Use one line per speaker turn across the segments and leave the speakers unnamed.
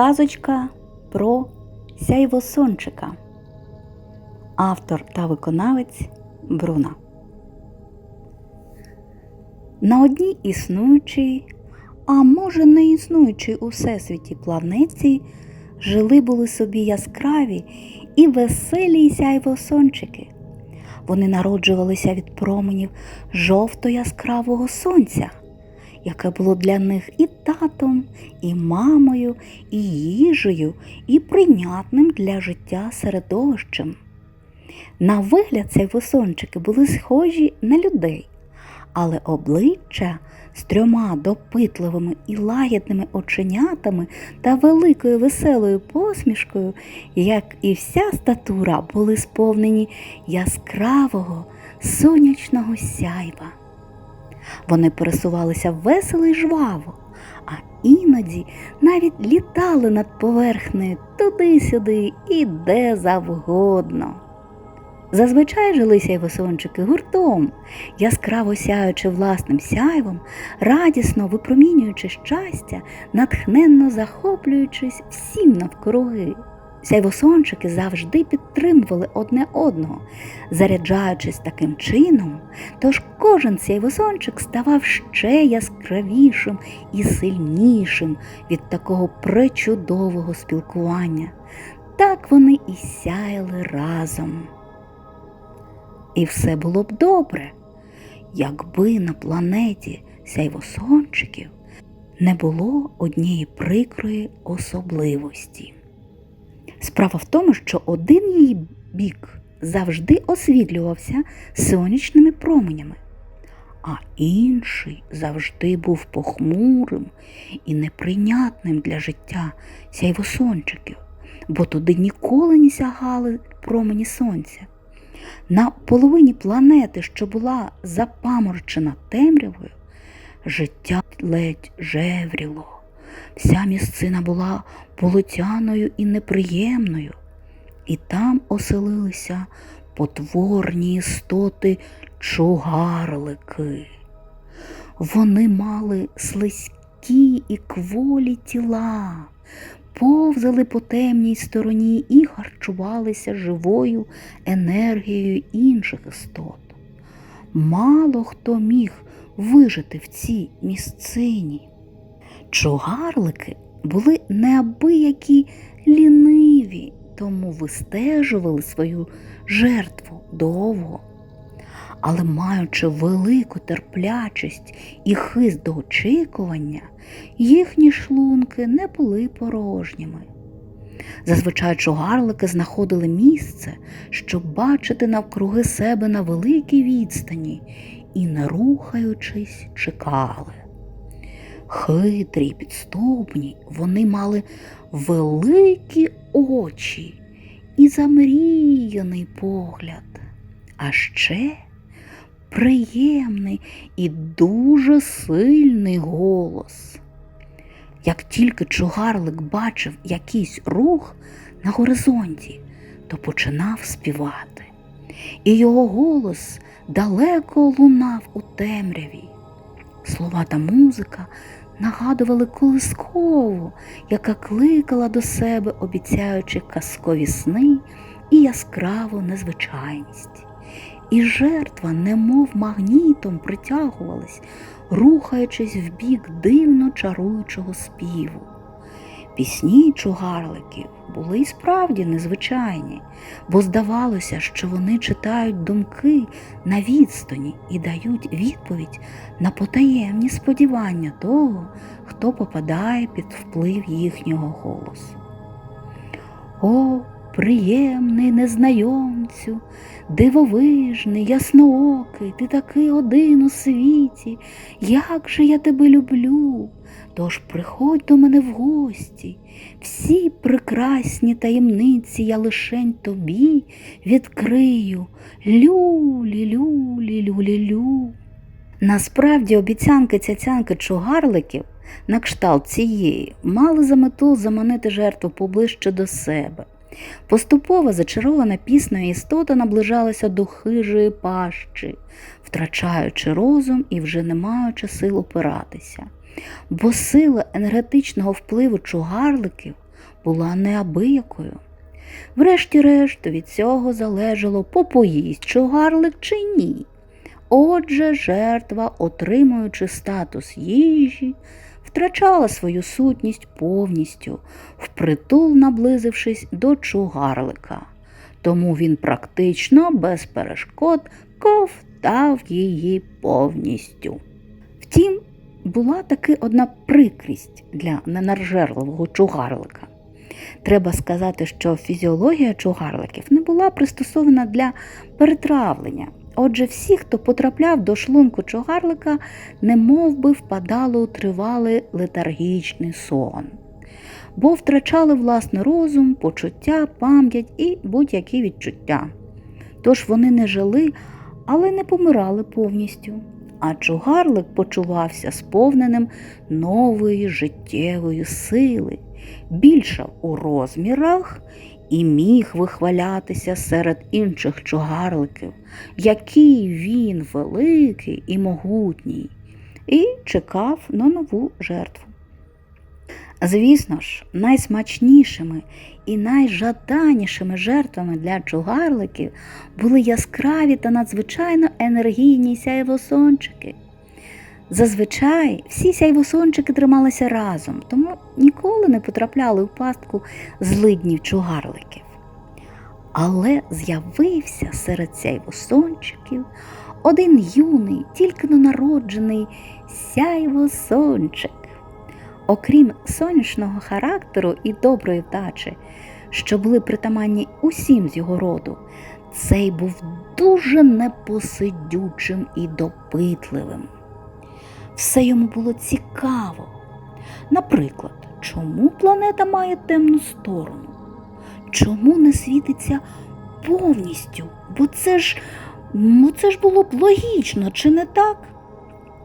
Казочка про сяйвосончика. Автор та виконавець Бруна. На одній існуючій, а може не існуючій у всесвіті планеті жили були собі яскраві і веселі сяйвосончики. Вони народжувалися від променів жовто-яскравого сонця, яке було для них і татом, і мамою, і їжею, і прийнятним для життя середовищем. На вигляд цей висончики були схожі на людей, але обличчя з трьома допитливими і лагідними оченятами та великою веселою посмішкою, як і вся статура, були сповнені яскравого сонячного сяйва. Вони пересувалися весело й жваво, а іноді навіть літали над поверхнею туди-сюди і де завгодно. Зазвичай жилися й висончики гуртом, яскраво сяючи власним сяйвом, радісно випромінюючи щастя, натхненно захоплюючись всім навкруги. Сяйвосончики завжди підтримували одне одного, заряджаючись таким чином, тож кожен сяйвосончик ставав ще яскравішим і сильнішим від такого пречудового спілкування. Так вони і сяяли разом. І все було б добре, якби на планеті сяйвосончиків не було однієї прикрої особливості. Справа в тому, що один її бік завжди освітлювався сонячними променями, а інший завжди був похмурим і неприйнятним для життя сяйвосончиків, бо туди ніколи не сягали промені сонця. На половині планети, що була запаморчена темрявою, життя ледь жевріло. Вся місцина була полотяною і неприємною, і там оселилися потворні істоти чугарлики. Вони мали слизькі і кволі тіла, повзали по темній стороні і харчувалися живою енергією інших істот. Мало хто міг вижити в цій місцині. Чугарлики були неабиякі ліниві, тому вистежували свою жертву довго. Але маючи велику терплячість і хист до очікування, їхні шлунки не були порожніми. Зазвичай чугарлики знаходили місце, щоб бачити навкруги себе на великій відстані і, не рухаючись, чекали. Хитрі й підступні, вони мали великі очі і замріяний погляд, а ще приємний і дуже сильний голос. Як тільки чугарлик бачив якийсь рух на горизонті, то починав співати, і його голос далеко лунав у темряві. Слова та музика нагадували колискову, яка кликала до себе, обіцяючи казкові сни і яскраву незвичайність. І жертва, немов магнітом, притягувалась, рухаючись в бік дивно чаруючого співу. Пісні чугарликів були й справді незвичайні, бо здавалося, що вони читають думки на відстані і дають відповідь на потаємні сподівання того, хто попадає під вплив їхнього голосу. О, приємний незнайомцю, дивовижний, ясноокий, ти такий один у світі, як же я тебе люблю. Тож приходь до мене в гості, всі прекрасні таємниці я лишень тобі відкрию. Люлі, люлі, люлі, лю. Насправді обіцянки цяцянки чугарликів на кшталт цієї мали за мету заманити жертву поближче до себе. Поступово зачарована піснею істота наближалася до хижої пащі, втрачаючи розум і вже не маючи сил опиратися. Бо сила енергетичного впливу чугарликів була неабиякою. Врешті-решт від цього залежало, попоїсть чугарлик чи ні. Отже, жертва, отримуючи статус їжі, втрачала свою сутність повністю, впритул наблизившись до чугарлика. Тому він практично без перешкод ковтав її повністю. Втім, була таки одна прикрість для ненаржерливого чугарлика. Треба сказати, що фізіологія чугарликів не була пристосована для перетравлення. Отже, всі, хто потрапляв до шлунку чугарлика, не би впадали у тривалий летаргічний сон, бо втрачали власний розум, почуття, пам'ять і будь-які відчуття. Тож вони не жили, але не помирали повністю. А чугарлик почувався сповненим нової життєвої сили, більшав у розмірах і міг вихвалятися серед інших чугарликів, який він великий і могутній, і чекав на нову жертву. Звісно ж, найсмачнішими і найжаданішими жертвами для чугарликів були яскраві та надзвичайно енергійні сяйвосончики. Зазвичай всі сяйвосончики трималися разом, тому ніколи не потрапляли у пастку злиднів чугарликів. Але з'явився серед сяйвосончиків один юний, тільки но народжений сяйвосончик. Окрім сонячного характеру і доброї вдачі, що були притаманні усім з його роду, цей був дуже непосидючим і допитливим. Все йому було цікаво. Наприклад, чому планета має темну сторону? Чому не світиться повністю? Бо це ж, ну це ж було б логічно, чи не так?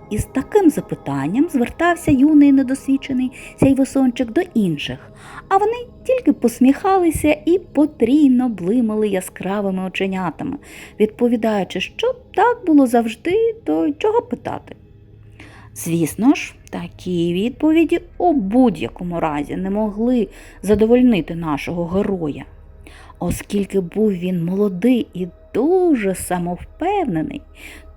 І з таким запитанням звертався юний недосвідчений сяйвосончик до інших, а вони тільки посміхалися і потрійно блимали яскравими оченятами, відповідаючи, що так було завжди, то чого питати. Звісно ж, такі відповіді у будь-якому разі не могли задовольнити нашого героя, оскільки був він молодий і дуже самовпевнений,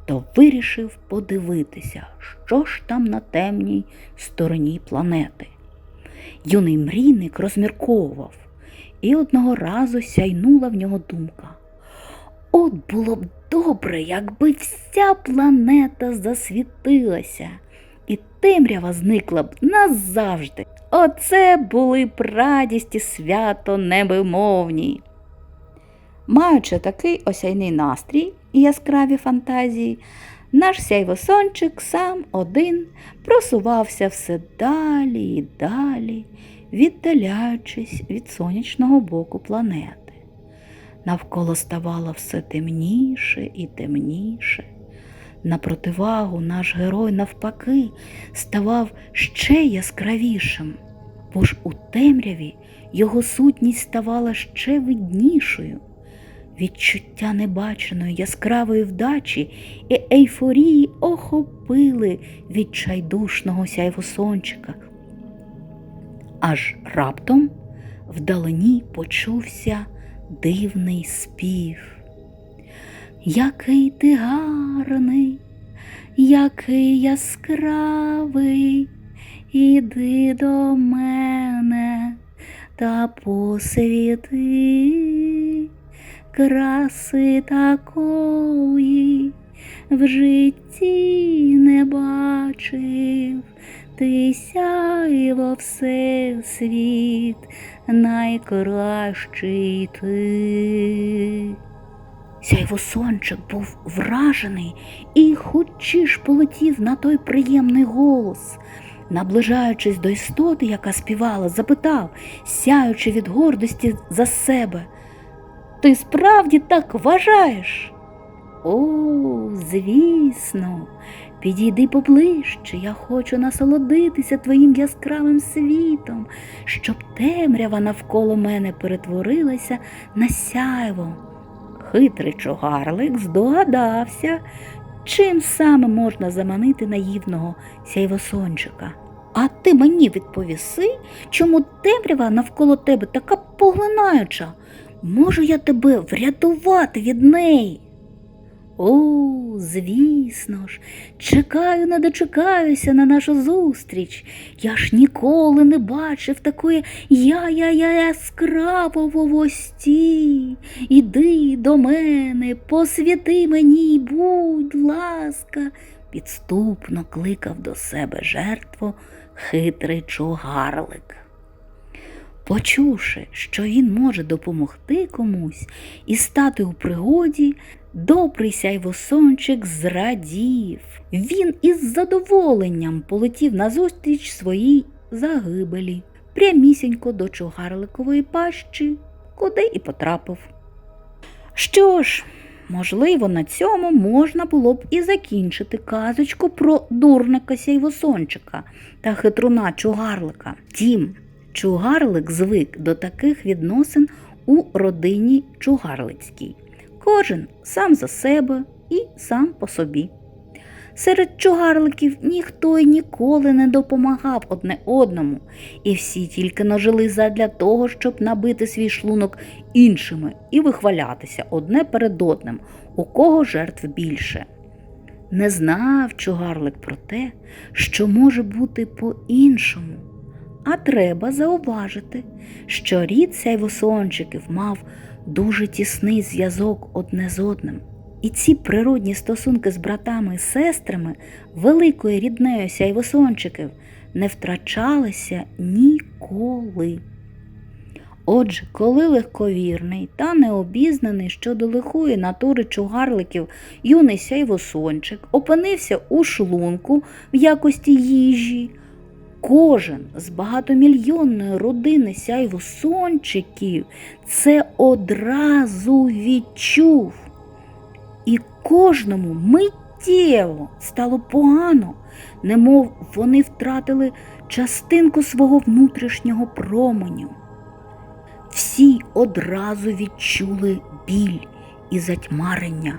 то вирішив подивитися, що ж там на темній стороні планети. Юний мрійник розмірковував, і одного разу сяйнула в нього думка. От було б добре, якби вся планета засвітилася, і темрява зникла б назавжди. Оце були б радість і свято невимовні. Маючи такий осяйний настрій і яскраві фантазії, наш сяйвосончик сам один просувався все далі і далі, віддаляючись від сонячного боку планети. Навколо ставало все темніше і темніше. На противагу наш герой, навпаки, ставав ще яскравішим, бо ж у темряві його сутність ставала ще виднішою. Відчуття небаченої яскравої вдачі і ейфорії охопили відчайдушного сяйвосончика. Аж раптом вдалині почувся дивний спів. Який ти гарний, який яскравий, іди до мене та посвіти краси такої в житті не бачив, ти сяйво всесвіт, найкращий ти. Сяйвосончик був вражений і хочеш полетів на той приємний голос. Наближаючись до істоти, яка співала, запитав, сяючи від гордості за себе. Ти справді так вважаєш? О, звісно, підійди поближче, я хочу насолодитися твоїм яскравим світом, щоб темрява навколо мене перетворилася на сяйво. Хитрий чогарлик здогадався, чим саме можна заманити наївного сяйвосончика. А ти мені відповіси, чому темрява навколо тебе така поглинаюча? Можу я тебе врятувати від неї? О, звісно ж, чекаю, не дочекаюся на нашу зустріч. Я ж ніколи не бачив такої я-я-я яскравості. Іди до мене, посвіти мені, будь ласка, підступно кликав до себе жертву хитрий чугарлик. Почувши, що він може допомогти комусь і стати у пригоді, добрий сяйвосончик зрадів. Він із задоволенням полетів назустріч своїй загибелі, прямісінько до чугарликової пащі, куди і потрапив. Що ж, можливо, на цьому можна було б і закінчити казочку про дурника сяйвосончика та хитруна чугарлика. Тім, чугарлик звик до таких відносин у родині чугарлицькій. Кожен сам за себе і сам по собі. Серед чугарликів ніхто й ніколи не допомагав одне одному, і всі тільки нажили задля того, щоб набити свій шлунок іншими і вихвалятися одне перед одним, у кого жертв більше. Не знав чугарлик про те, що може бути по-іншому. А треба зауважити, що рід сяйвосончиків мав дуже тісний зв'язок одне з одним. І ці природні стосунки з братами і сестрами великою ріднею сяйвосончиків не втрачалися ніколи. Отже, коли легковірний та необізнаний щодо лихої натури чугарликів юний сяйвосончик опинився у шлунку в якості їжі, Кожен з багатомільйонної родини сяйвосончиків це одразу відчув. І кожному миттєво стало погано, немов вони втратили частинку свого внутрішнього променю. Всі одразу відчули біль і затьмарення,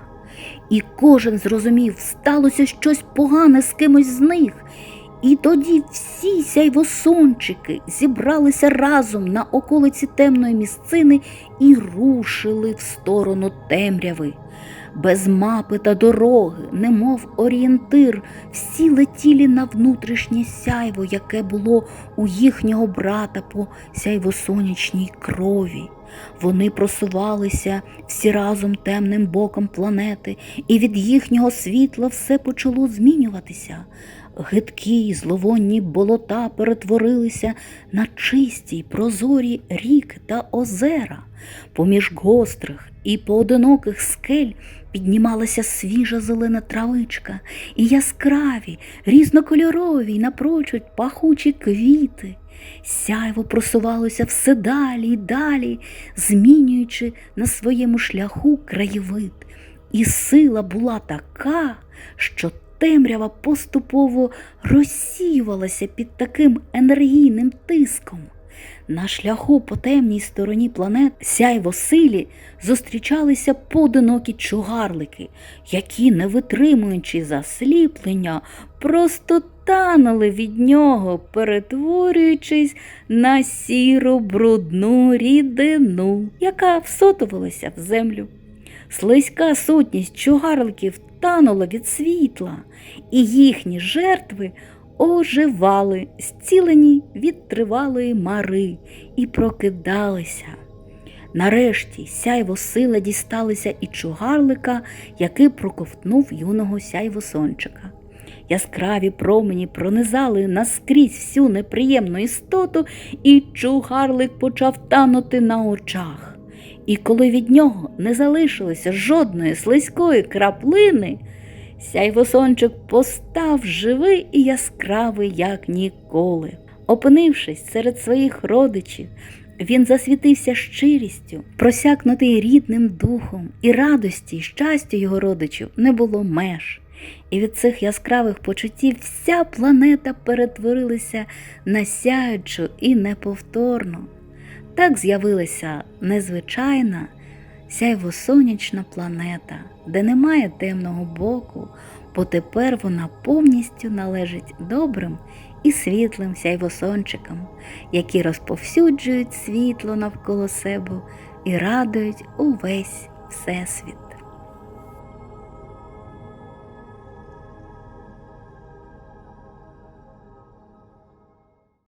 і кожен зрозумів, сталося щось погане з кимось з них. І тоді всі сяйвосончики зібралися разом на околиці темної місцини і рушили в сторону темряви. Без мапи та дороги, немов орієнтир, всі летіли на внутрішнє сяйво, яке було у їхнього брата по сяйвосонячній крові. Вони просувалися всі разом темним боком планети, і від їхнього світла все почало змінюватися. Гидкі й зловонні болота перетворилися на чисті й прозорі ріки та озера. Поміж гострих і поодиноких скель піднімалася свіжа зелена травичка і яскраві, різнокольорові напрочуд пахучі квіти. Сяйво просувалося все далі й далі, змінюючи на своєму шляху краєвид. І сила була така, що темрява поступово розсіювалася під таким енергійним тиском. На шляху по темній стороні планет сяйво силі зустрічалися поодинокі чугарлики, які, не витримуючи засліплення, просто танули від нього, перетворюючись на сіру брудну рідину, яка всотувалася в землю. Слизька сутність чугарликів танула від світла, і їхні жертви оживали, зцілені від тривалої мари, і прокидалися. Нарешті сяйво сила дісталися і чугарлика, який проковтнув юного сяйвосончика. Яскраві промені пронизали наскрізь всю неприємну істоту, і чугарлик почав танути на очах. І коли від нього не залишилося жодної слизької краплини, сяйвосончик постав живий і яскравий, як ніколи. Опинившись серед своїх родичів, він засвітився щирістю, просякнутий рідним духом, і радості й щастю його родичів не було меж. І від цих яскравих почуттів вся планета перетворилася на сяючу і неповторну. Так з'явилася незвичайна сяйвосонячна планета, де немає темного боку, бо тепер вона повністю належить добрим і світлим сяйвосончикам, які розповсюджують світло навколо себе і радують увесь всесвіт.